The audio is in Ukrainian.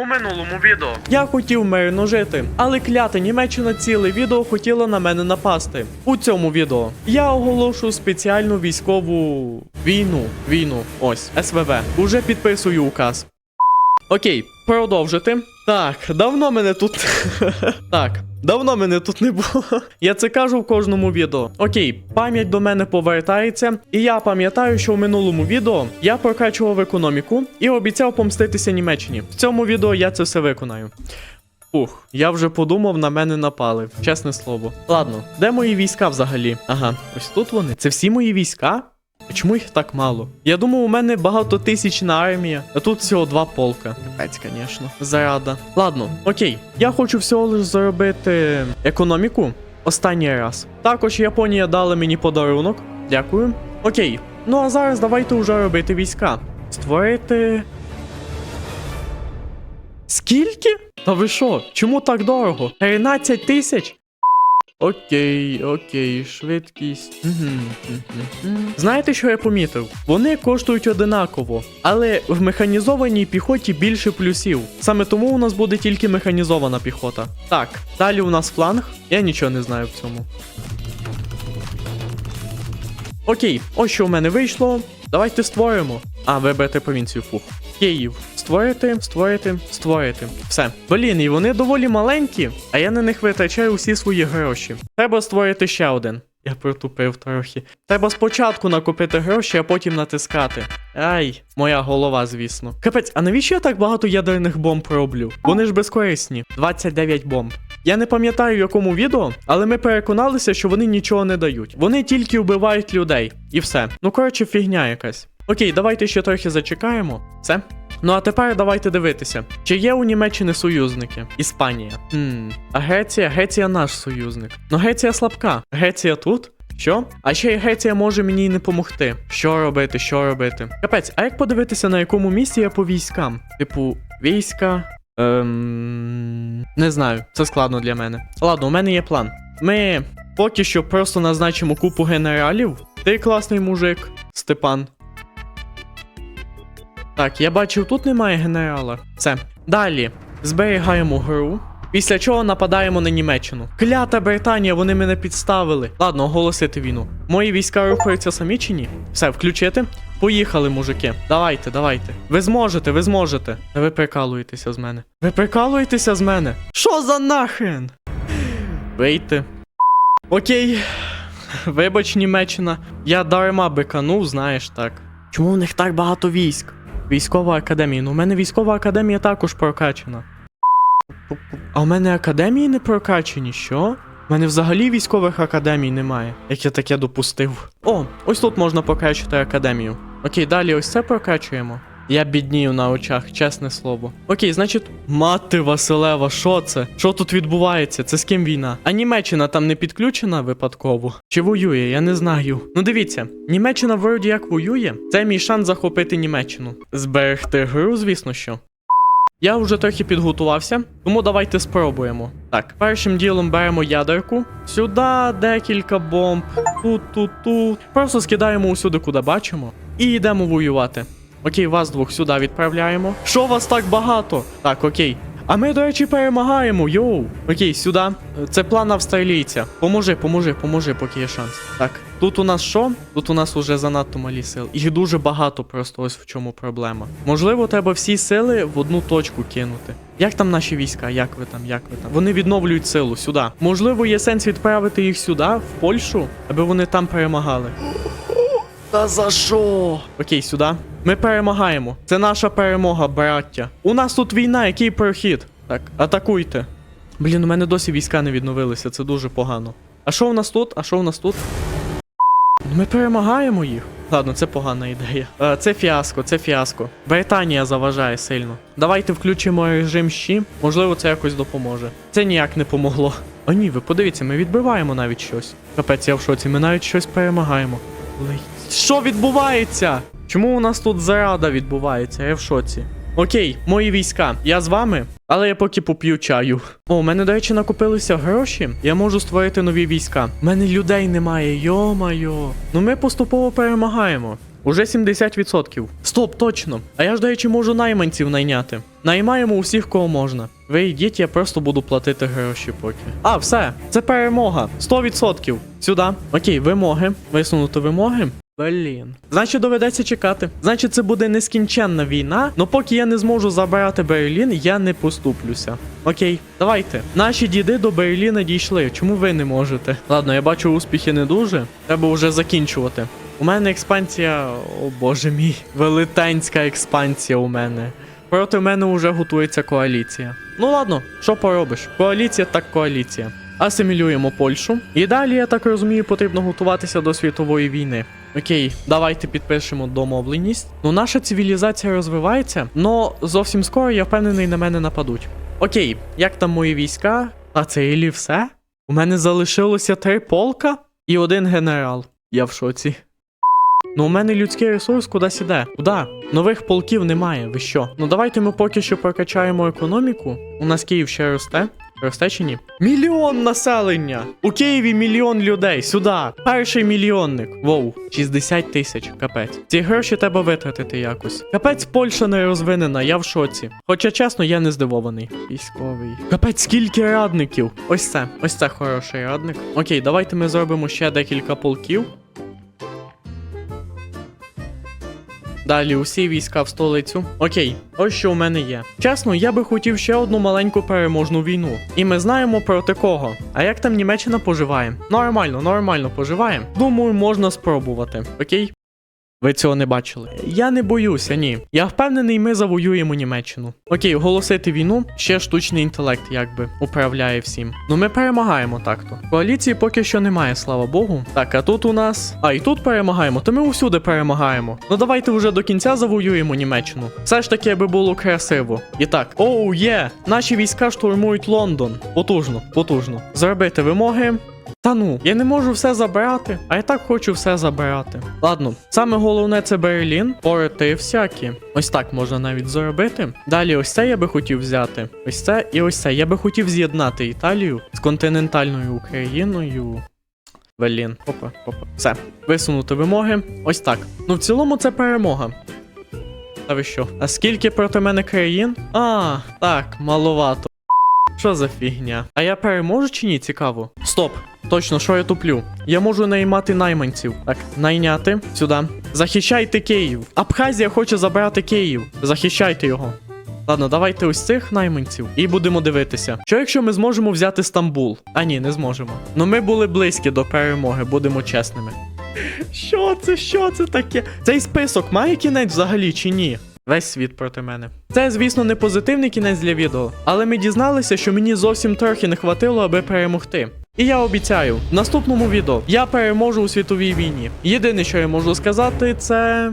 У минулому відео Я хотів мирно жити, але клята Німеччина ціле відео хотіла на мене напасти. У цьому відео я оголошу спеціальну військову війну. Війну. Ось, СВВ. Уже підписую указ. Окей, продовжити. Так, давно мене тут. так, давно мене тут не було. Я це кажу в кожному відео. Окей, пам'ять до мене повертається, і я пам'ятаю, що в минулому відео я прокачував економіку і обіцяв помститися Німеччині. В цьому відео я це все виконаю. Ух, я вже подумав, на мене напали, чесне слово. Ладно, де мої війська взагалі? Ага, ось тут вони. Це всі мої війська? Чому їх так мало? Я думав, у мене багатотисячна армія, а тут всього два полка. Капець, звісно. Зарада. Ладно, окей. Я хочу всього лиш заробити економіку останній раз. Також Японія дала мені подарунок. Дякую. Окей. Ну а зараз давайте вже робити війська. Створити. Скільки? Та ви що? Чому так дорого? 13 тисяч? Окей, окей, швидкість. Знаєте, що я помітив? Вони коштують одинаково, але в механізованій піхоті більше плюсів. Саме тому у нас буде тільки механізована піхота. Так, далі у нас фланг. Я нічого не знаю в цьому. Окей, ось що в мене вийшло. Давайте створимо. А, вибрати провінцію, фух. Київ. Створити, створити, створити. Все. Блін, і вони доволі маленькі, а я на них витрачаю усі свої гроші. Треба створити ще один. Я протупив трохи. Треба спочатку накопити гроші, а потім натискати. Ай, моя голова, звісно. Капець, а навіщо я так багато ядерних бомб роблю? Вони ж безкорисні. 29 бомб. Я не пам'ятаю в якому відео, але ми переконалися, що вони нічого не дають. Вони тільки вбивають людей. І все. Ну коротше, фігня якась. Окей, давайте ще трохи зачекаємо. Все. Ну а тепер давайте дивитися, чи є у Німеччини союзники? Іспанія. Хм. А Греція, Греція наш союзник. Ну Греція слабка. Греція тут? Що? А ще й Греція може мені й не помогти. Що робити, що робити? Капець, а як подивитися, на якому місці я по військам? Типу, війська. Ем... Не знаю, це складно для мене. Ладно, у мене є план. Ми поки що просто назначимо купу генералів. Ти класний мужик, Степан. Так, я бачив, тут немає генерала. Все. Далі. Зберігаємо гру. Після чого нападаємо на Німеччину. Клята Британія, вони мене підставили. Ладно, оголосити війну. Мої війська рухаються самі чи ні? Все, включити. Поїхали, мужики. Давайте, давайте. Ви зможете, ви зможете. Та ви прикалуєтеся з мене. Ви прикалуєтеся з мене? Що за нахрен? Вийти. Окей. Вибач, Німеччина. Я дарма биканув, знаєш так. Чому в них так багато військ? Військова академія. Ну, у мене військова академія також прокачана. А у мене академії не прокачені, що? У мене взагалі військових академій немає. Як я таке допустив. О, ось тут можна прокачати академію. Окей, далі ось це прокачуємо. Я біднію на очах, чесне слово. Окей, значить, мати Василева, що це? Що тут відбувається? Це з ким війна? А Німеччина там не підключена випадково? Чи воює? Я не знаю. Ну дивіться, Німеччина вроді як воює. Це мій шанс захопити Німеччину. Зберегти гру, звісно що. Я вже трохи підготувався, тому давайте спробуємо. Так, першим ділом беремо ядерку. Сюди декілька бомб. Тут, тут, тут. Просто скидаємо усюди, куди бачимо. І йдемо воювати. Окей, вас двох сюди відправляємо. Що вас так багато? Так, окей. А ми, до речі, перемагаємо, йоу. Окей, сюди. Це план австралійця. Поможи, поможи, поможи, поки є шанс. Так, тут у нас що? Тут у нас уже занадто малі сили. Їх дуже багато, просто ось в чому проблема. Можливо, треба всі сили в одну точку кинути. Як там наші війська? Як ви там? Як ви там? Вони відновлюють силу сюди. Можливо, є сенс відправити їх сюди, в Польщу, аби вони там перемагали. Та за що? Окей, сюди. Ми перемагаємо. Це наша перемога, браття. У нас тут війна, який прохід? Так, атакуйте. Блін, у мене досі війська не відновилися, це дуже погано. А що у нас тут? А що у нас тут? Ми перемагаємо їх. Ладно, це погана ідея. Е, це фіаско, це фіаско. Британія заважає сильно. Давайте включимо режим щі. Можливо, це якось допоможе. Це ніяк не помогло. О, ні, ви подивіться, ми відбиваємо навіть щось. Капець, я в шоці, ми навіть щось перемагаємо. Лей. Що відбувається? Чому у нас тут зарада відбувається? Я в шоці. Окей, мої війська, я з вами, але я поки поп'ю чаю. О, у мене, до речі, накопилися гроші. Я можу створити нові війська. У мене людей немає, йо-майо. Ну ми поступово перемагаємо. Уже 70%. Стоп, точно. А я ж, до речі, можу найманців найняти. Наймаємо усіх, кого можна. Ви йдіть, я просто буду платити гроші поки. А, все, це перемога. 100%. Сюди. Окей, вимоги. Висунути вимоги. Блін. Значить, доведеться чекати. Значить, це буде нескінченна війна. Но поки я не зможу забирати Берлін, я не поступлюся. Окей, давайте. Наші діди до Берліна дійшли. Чому ви не можете? Ладно, я бачу успіхи не дуже. Треба вже закінчувати. У мене експансія. О боже мій, велетенська експансія у мене. Проти мене вже готується коаліція. Ну ладно, що поробиш? Коаліція так коаліція. Асимілюємо Польщу. І далі, я так розумію, потрібно готуватися до світової війни. Окей, давайте підпишемо домовленість. Ну, наша цивілізація розвивається, но зовсім скоро я впевнений на мене нападуть. Окей, як там мої війська? А це ілі все? У мене залишилося три полка і один генерал. Я в шоці. Ну, у мене людський ресурс кудись іде. Куда? Нових полків немає. Ви що? Ну давайте ми поки що прокачаємо економіку. У нас Київ ще росте. Росте? Мільйон населення! У Києві мільйон людей. Сюди. Перший мільйонник. Воу, 60 тисяч. Капець. Ці гроші треба витратити якось. Капець, Польща не розвинена, я в шоці. Хоча чесно, я не здивований. Військовий. Капець, скільки радників. Ось це. Ось це хороший радник. Окей, давайте ми зробимо ще декілька полків. Далі усі війська в столицю. Окей, ось що у мене є. Чесно, я би хотів ще одну маленьку переможну війну. І ми знаємо проти кого. А як там Німеччина поживає? Нормально, нормально поживає. Думаю, можна спробувати. Окей? Ви цього не бачили. Я не боюся, ні. Я впевнений, ми завоюємо Німеччину. Окей, оголосити війну, ще штучний інтелект якби управляє всім. Ну ми перемагаємо так-то. Коаліції поки що немає, слава Богу. Так, а тут у нас. А, і тут перемагаємо, то ми усюди перемагаємо. Ну давайте вже до кінця завоюємо Німеччину. Все ж таки, аби було красиво. І так, оу, є! Наші війська штурмують Лондон. Потужно, потужно. Зробити вимоги. Та ну, я не можу все забирати, а я так хочу все забирати. Ладно, саме головне це Берлін, порти всякі. Ось так можна навіть зробити. Далі ось це я би хотів взяти. Ось це і ось це. Я би хотів з'єднати Італію з континентальною Україною. Блін, опа, опа. Все. Висунути вимоги. Ось так. Ну, в цілому це перемога. Та ви що? А скільки проти мене країн? А, так, маловато. Що за фігня? А я переможу чи ні? Цікаво. Стоп. Точно, що я туплю? Я можу наймати найманців. Так, найняти сюди. Захищайте Київ. Абхазія хоче забрати Київ. Захищайте його. Ладно, давайте ось цих найманців і будемо дивитися. Що якщо ми зможемо взяти Стамбул? А ні, не зможемо. Ну ми були близькі до перемоги, будемо чесними. Що це? Що це таке? Цей список має кінець взагалі чи ні? Весь світ проти мене. Це, звісно, не позитивний кінець для відео, але ми дізналися, що мені зовсім трохи не хватило, аби перемогти. І я обіцяю, в наступному відео я переможу у світовій війні. Єдине, що я можу сказати, це.